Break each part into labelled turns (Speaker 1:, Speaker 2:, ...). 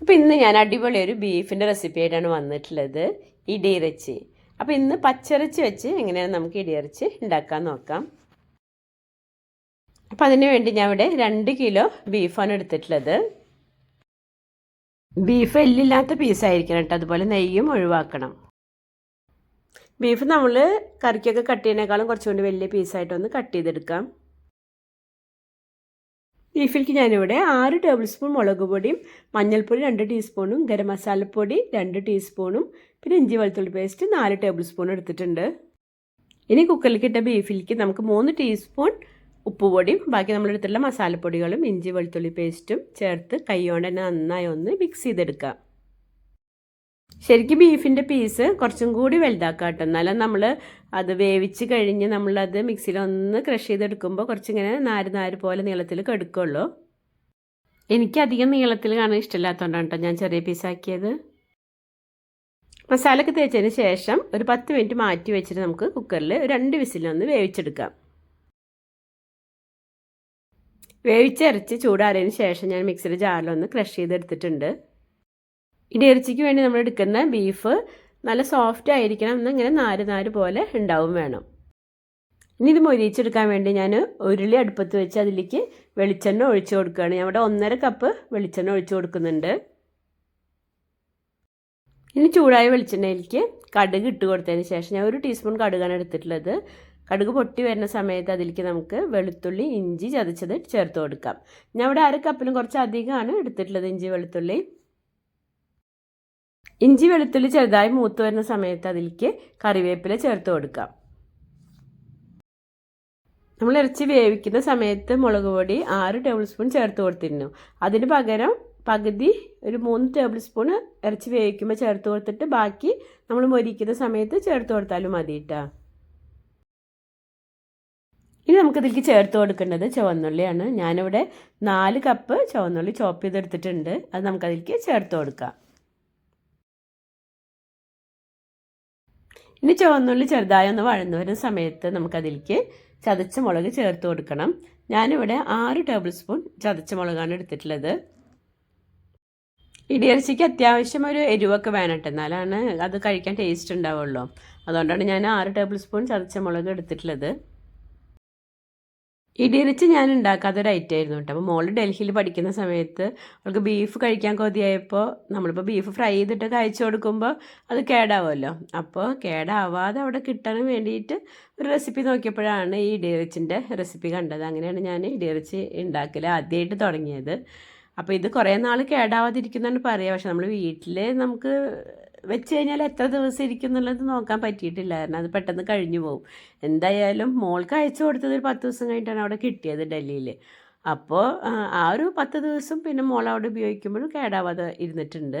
Speaker 1: അപ്പോൾ ഇന്ന് ഞാൻ അടിപൊളി ഒരു ബീഫിന്റെ റെസിപ്പി ആയിട്ടാണ് വന്നിട്ടുള്ളത്. ഇടിയിറച്ചി അപ്പോൾ ഇന്ന് പച്ചിറച്ചി വെച്ച് എങ്ങനെയാണ് നമുക്ക് ഇടിയിറച്ചി ഉണ്ടാക്കാൻ നോക്കാം. അപ്പോൾ അതിന് വേണ്ടി ഞാൻ ഇവിടെ രണ്ട് കിലോ ബീഫാണ് എടുത്തിട്ടുള്ളത്. ബീഫ് എല്ലില്ലാത്ത പീസായിരിക്കണം കേട്ടോ. അതുപോലെ നെയ്യും ഒഴിവാക്കണം. ബീഫ് നമ്മൾ കറിക്കൊക്കെ കട്ട് ചെയ്യുന്നതിനേക്കാളും കുറച്ചുകൊണ്ട് വലിയ പീസായിട്ടൊന്ന് കട്ട് ചെയ്തെടുക്കാം. ബീഫിലേക്ക് ഞാനിവിടെ ആറ് ടേബിൾ സ്പൂൺ മുളക് പൊടിയും മഞ്ഞൾപ്പൊടി രണ്ട് ടീസ്പൂണും ഗരം മസാലപ്പൊടി രണ്ട് ടീസ്പൂണും പിന്നെ ഇഞ്ചി വെളുത്തുള്ളി പേസ്റ്റ് നാല് ടേബിൾ സ്പൂൺ എടുത്തിട്ടുണ്ട്. ഇനി കുക്കറിലേക്ക് ഇട്ട ബീഫിലേക്ക് നമുക്ക് മൂന്ന് ടീസ്പൂൺ ഉപ്പുപൊടിയും ബാക്കി നമ്മളെടുത്തുള്ള മസാലപ്പൊടികളും ഇഞ്ചി വെളുത്തുള്ളി പേസ്റ്റും ചേർത്ത് കൈ കൊണ്ട് തന്നെ നന്നായി ഒന്ന് മിക്സ് ചെയ്തെടുക്കാം. ശരിക്കും ബീഫിന്റെ പീസ് കുറച്ചും കൂടി വലുതാക്കാം കേട്ടോ എന്നാലും നമ്മൾ അത് വേവിച്ച് കഴിഞ്ഞ് നമ്മളത് മിക്സിയിൽ ഒന്ന് ക്രഷ് ചെയ്തെടുക്കുമ്പോൾ കുറച്ചിങ്ങനെ നാര് നാര് പോലെ നീളത്തിൽ കെടുക്കുള്ളൂ. എനിക്ക് അധികം നീളത്തിൽ കാണാൻ ഇഷ്ടമില്ലാത്തതുകൊണ്ടാണ് കേട്ടോ ഞാൻ ചെറിയ പീസാക്കിയത് മസാലയൊക്കെ തേച്ചതിന് ശേഷം ഒരു പത്ത് മിനിറ്റ് മാറ്റി വെച്ചിട്ട് നമുക്ക് കുക്കറിൽ രണ്ട് വിസിലൊന്ന് വേവിച്ചെടുക്കാം. വേവിച്ചിറച്ചി ചൂടാറിയതിന് ശേഷം ഞാൻ മിക്സിയുടെ ജാറിലൊന്ന് ക്രഷ് ചെയ്തെടുത്തിട്ടുണ്ട്. ഇടിയിറച്ചിക്ക് വേണ്ടി നമ്മൾ എടുക്കുന്ന ബീഫ് നല്ല സോഫ്റ്റ് ആയിരിക്കണം എന്ന് ഇങ്ങനെ നാര് നാര് പോലെ ഉണ്ടാവും വേണം. ഇനി ഇത് മൊരിയിച്ചെടുക്കാൻ വേണ്ടി ഞാൻ ഉരുളി അടുപ്പത്ത് വെച്ച് അതിലേക്ക് വെളിച്ചെണ്ണ ഒഴിച്ചു കൊടുക്കുകയാണ്. ഞാൻ ഇവിടെ ഒന്നര കപ്പ് വെളിച്ചെണ്ണ ഒഴിച്ചു കൊടുക്കുന്നുണ്ട്. ഇനി ചൂടായ വെളിച്ചെണ്ണയിലേക്ക് കടുക് ഇട്ട് കൊടുത്തതിന് ശേഷം ഞാൻ ഒരു ടീസ്പൂൺ കടുകാണ് എടുത്തിട്ടുള്ളത്. കടുക് പൊട്ടി വരുന്ന സമയത്ത് അതിലേക്ക് നമുക്ക് വെളുത്തുള്ളി ഇഞ്ചി ചതച്ചത് ചേർത്ത് കൊടുക്കാം. ഞാൻ ഇവിടെ അര കപ്പിലും കുറച്ച് അധികമാണ് എടുത്തിട്ടുള്ളത് ഇഞ്ചി വെളുത്തുള്ളി. ഇഞ്ചി വെളുത്തുള്ളി ചെറുതായി മൂത്ത് വരുന്ന സമയത്ത് അതിലേക്ക് കറിവേപ്പില ചേർത്ത് കൊടുക്കാം. നമ്മൾ ഇറച്ചി വേവിക്കുന്ന സമയത്ത് മുളക് പൊടി ആറ് ടേബിൾ സ്പൂൺ ചേർത്ത് കൊടുത്തിരുന്നു. അതിന് പകരം പകുതി ഒരു മൂന്ന് ടേബിൾ സ്പൂൺ ഇറച്ചി വേവിക്കുമ്പോൾ ചേർത്ത് കൊടുത്തിട്ട് ബാക്കി നമ്മൾ മൊരിക്കുന്ന സമയത്ത് ചേർത്ത് കൊടുത്താലും മതി കേട്ടോ ഇനി നമുക്കിതിലേക്ക് ചേർത്ത് കൊടുക്കേണ്ടത് ചുവന്നുള്ളിയാണ്. ഞാനിവിടെ നാല് കപ്പ് ചുവന്നുള്ളി ചോപ്പ് ചെയ്തെടുത്തിട്ടുണ്ട്. അത് നമുക്കതിലേക്ക് ചേർത്ത് കൊടുക്കാം. ഇനി ചുവന്നുള്ളി ചെറുതായി ഒന്ന് വഴന്നു വരുന്ന സമയത്ത് നമുക്കതിലേക്ക് ചതച്ച മുളക് ചേർത്ത് കൊടുക്കണം. ഞാനിവിടെ ആറ് ടേബിൾ സ്പൂൺ ചതച്ച മുളകാണ് എടുത്തിട്ടുള്ളത്. ഇടിയിറച്ചിക്ക് അത്യാവശ്യം ഒരു എരിവൊക്കെ വേണട്ടെ എന്നാലാണ് അത് കഴിക്കാൻ ടേസ്റ്റ് ഉണ്ടാവുള്ളൂ. അതുകൊണ്ടാണ് ഞാൻ ആറ് ടേബിൾ സ്പൂൺ ചതച്ച മുളക് എടുത്തിട്ടുള്ളത്. ഇടിയിറച്ചി ഞാൻ ഉണ്ടാക്കാത്തൊരു ഐറ്റം ആയിരുന്നു കേട്ടോ. അപ്പോൾ മോൾ ഡൽഹിയിൽ പഠിക്കുന്ന സമയത്ത് അവൾക്ക് ബീഫ് കഴിക്കാൻ കൊതിയായപ്പോൾ നമ്മളിപ്പോൾ ബീഫ് ഫ്രൈ ചെയ്തിട്ട് അയച്ചു കൊടുക്കുമ്പോൾ അത് കേടാവുമല്ലോ. അപ്പോൾ കേടാവാതെ അവിടെ കിട്ടാൻ വേണ്ടിയിട്ട് ഒരു റെസിപ്പി നോക്കിയപ്പോഴാണ് ഈ ഇടിയറിച്ചിന്റെ റെസിപ്പി കണ്ടത്. അങ്ങനെയാണ് ഞാൻ ഇടിയറിച്ച് ഉണ്ടാക്കൽ ആദ്യമായിട്ട് തുടങ്ങിയത്. അപ്പോൾ ഇത് കുറേ നാൾ കേടാവാതിരിക്കുന്നതാണ് പറയുക പക്ഷെ നമ്മൾ വീട്ടിൽ നമുക്ക് വെച്ച് കഴിഞ്ഞാൽ എത്ര ദിവസം ഇരിക്കും എന്നുള്ളത് നോക്കാൻ പറ്റിയിട്ടില്ല. കാരണം അത് പെട്ടെന്ന് കഴിഞ്ഞു പോകും എന്തായാലും മോൾക്ക് അയച്ചു കൊടുത്തത് ഒരു പത്ത് ദിവസം കഴിഞ്ഞിട്ടാണ് അവിടെ കിട്ടിയത് ഡൽഹിയിൽ. അപ്പോൾ ആ ഒരു പത്ത് ദിവസം പിന്നെ മോൾ അവിടെ ഉപയോഗിക്കുമ്പോഴും കേടാവാതെ ഇരുന്നിട്ടുണ്ട്.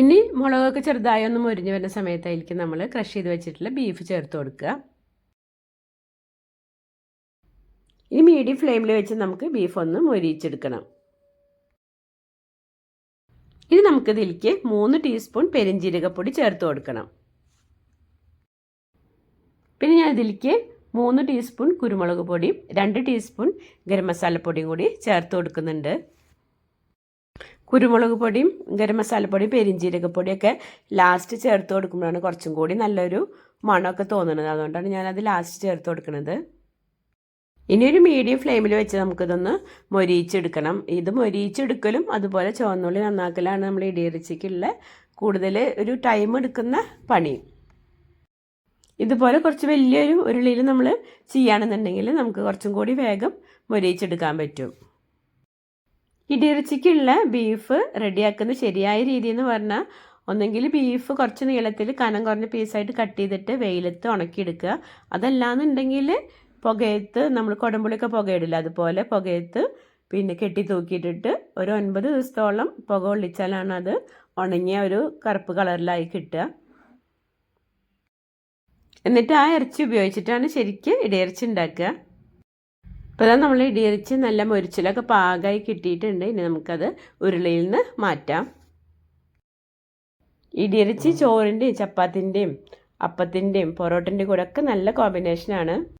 Speaker 1: ഇനി മുളകൊക്കെ ചെറുതായി ഒന്ന് മുരിഞ്ഞ് വരുന്ന സമയത്തായിരിക്കും നമ്മൾ ക്രഷ് ചെയ്ത് വെച്ചിട്ടുള്ള ബീഫ് ചേർത്ത് കൊടുക്കുക. ഇനി മീഡിയം ഫ്ലെയിമിൽ വെച്ച് നമുക്ക് ബീഫ് ഒന്ന് മൊരിയിച്ചെടുക്കണം. ഇനി നമുക്കിതിലേക്ക് മൂന്ന് ടീസ്പൂൺ പെരിഞ്ജീരകപ്പൊടി ചേർത്ത് കൊടുക്കണം. പിന്നെ ഞാൻ ഇതിലേക്ക് മൂന്ന് ടീസ്പൂൺ കുരുമുളക് പൊടിയും രണ്ട് ടീസ്പൂൺ ഗരം മസാലപ്പൊടിയും കൂടി ചേർത്ത് കൊടുക്കുന്നുണ്ട്. കുരുമുളക് പൊടിയും ഗരം മസാലപ്പൊടിയും പെരിഞ്ജീരകപ്പൊടിയൊക്കെ ലാസ്റ്റ് ചേർത്ത് കൊടുക്കുമ്പോഴാണ് കുറച്ചും കൂടി നല്ലൊരു മണമൊക്കെ തോന്നുന്നത്. അതുകൊണ്ടാണ് ഞാനത് ലാസ്റ്റ് ചേർത്ത് കൊടുക്കുന്നത്. ഇനി ഒരു മീഡിയം ഫ്ലെയിമിൽ വെച്ച് നമുക്കിതൊന്ന് മൊരിയിച്ചെടുക്കണം. ഇത് മൊരിയിച്ചെടുക്കലും അതുപോലെ ചുവന്നുള്ളി നന്നാക്കലാണ് നമ്മൾ ഇടിയിറച്ചിക്കുള്ള കൂടുതൽ ഒരു ടൈം എടുക്കുന്ന പണി. ഇതുപോലെ കുറച്ച് വലിയൊരു ഉരുളിയിൽ നമ്മൾ ചെയ്യുകയാണെന്നുണ്ടെങ്കിൽ നമുക്ക് കുറച്ചും കൂടി വേഗം മൊരിയിച്ചെടുക്കാൻ പറ്റും. ഇടിയിറച്ചിക്കുള്ള ബീഫ് റെഡിയാക്കുന്ന ശരിയായ രീതി എന്ന് പറഞ്ഞാൽ ഒന്നെങ്കിൽ ബീഫ് കുറച്ച് നീളത്തിൽ കനം കുറഞ്ഞ പീസായിട്ട് കട്ട് ചെയ്തിട്ട് വെയിലത്ത് ഉണക്കിയെടുക്കുക. അതല്ലാന്നുണ്ടെങ്കിൽ പുകയത്ത് നമ്മൾ കുടമ്പുളിയൊക്കെ പുകയിടില്ല? അതുപോലെ പുകയത്ത് പിന്നെ കെട്ടി തൂക്കിയിട്ടിട്ട് ഒരു ഒൻപത് ദിവസത്തോളം പുക ഒള്ളിച്ചാലാണ് അത് ഉണങ്ങിയ ഒരു കറുപ്പ് കളറിലായി കിട്ടുക. എന്നിട്ട് ആ ഇറച്ചി ഉപയോഗിച്ചിട്ടാണ് ശരിക്ക് ഇടിയിറച്ചി ഉണ്ടാക്കുക. ഇപ്പോൾ നമ്മൾ ഇടിയിറച്ചി നല്ല മൊരിച്ചിലൊക്കെ പാകമായി കിട്ടിയിട്ടുണ്ട്. ഇനി നമുക്കത് ഉരുളിയിൽ നിന്ന് മാറ്റാം. ഇടിയിറച്ചി ചോറിന്റെയും ചപ്പാത്തിന്റെയും അപ്പത്തിന്റെയും പൊറോട്ടിന്റെ കൂടെ ഒക്കെ നല്ല കോമ്പിനേഷനാണ്.